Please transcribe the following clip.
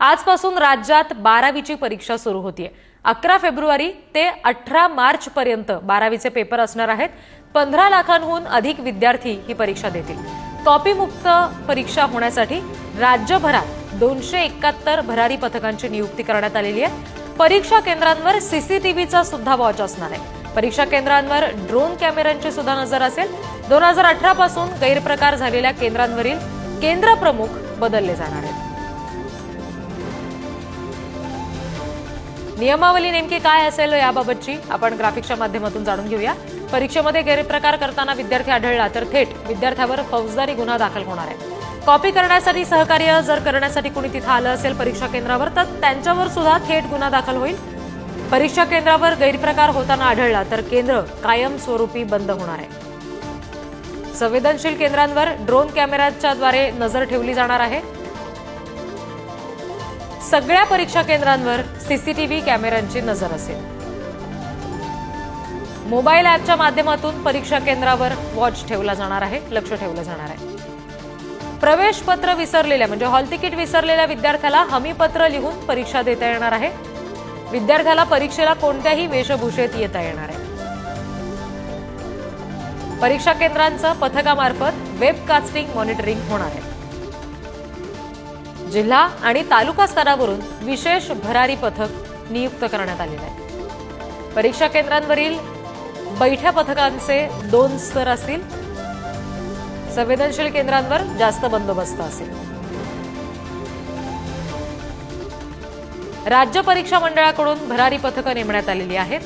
आजपासून राज्यात बारावीची परीक्षा सुरू होतीये. अकरा फेब्रुवारी ते अठरा मार्च पर्यंत बारावीचे पेपर असणार आहेत. पंधरा लाखांहून अधिक विद्यार्थी ही परीक्षा देतील. कॉपीमुक्त परीक्षा होण्यासाठी राज्यभरात दोनशे एकाहत्तर भरारी पथकांची नियुक्ती करण्यात आलेली आहे. परीक्षा केंद्रांवर सीसीटीव्हीचा सुद्धा वॉच असणार आहे. परीक्षा केंद्रांवर ड्रोन कॅमेऱ्यांची सुद्धा नजर असेल. दोन हजार अठरा पासून गैरप्रकार झालेल्या केंद्रांवरील केंद्र प्रमुख बदलले जाणार आहेत. नियमावली नेमकी काय असेल याबाबतची आपण ग्राफिक्सच्या माध्यमातून जाणून घेऊया. परीक्षेमध्ये गैरप्रकार करताना विद्यार्थी आढळला तर थेट विद्यार्थ्यावर फौजदारी गुन्हा दाखल होणार आहे. कॉपी करण्यासाठी सहकार्य जर करण्यासाठी कुणी तिथं आलं असेल परीक्षा केंद्रावर तर त्यांच्यावर सुद्धा थेट गुन्हा दाखल होईल. परीक्षा केंद्रावर गैरप्रकार होताना आढळला तर केंद्र कायमस्वरूपी बंद होणार आहे. संवेदनशील केंद्रांवर ड्रोन कॅमेऱ्याच्या द्वारे नजर ठेवली जाणार आहे. सगळ्या परीक्षा केंद्रांवर सीसीटीव्ही कॅमेऱ्यांची नजर असेल. मोबाईल ॲपच्या माध्यमातून परीक्षा केंद्रावर वॉच ठेवला जाणार आहे लक्ष ठेवलं जाणार आहे. प्रवेश पत्र विसरलेल्या म्हणजे हॉल तिकीट विसरलेल्या विद्यार्थ्याला हमीपत्र लिहून परीक्षा देता येणार आहे. विद्यार्थ्याला परीक्षेला कोणत्याही वेशभूषेत येता येणार आहे. परीक्षा केंद्रांचं पथकामार्फत वेबकास्टिंग मॉनिटरिंग होणार आहे. जिल्हा आणि तालुका स्तरावरून विशेष भरारी पथक नियुक्त करण्यात आलेलं आहे. परीक्षा केंद्रांवरील बैठ्या पथकांचे दोन स्तर असतील. संवेदनशील केंद्रांवर जास्त बंदोबस्त असेल. राज्य परीक्षा मंडळाकडून भरारी पथकं नेमण्यात आलेली आहेत.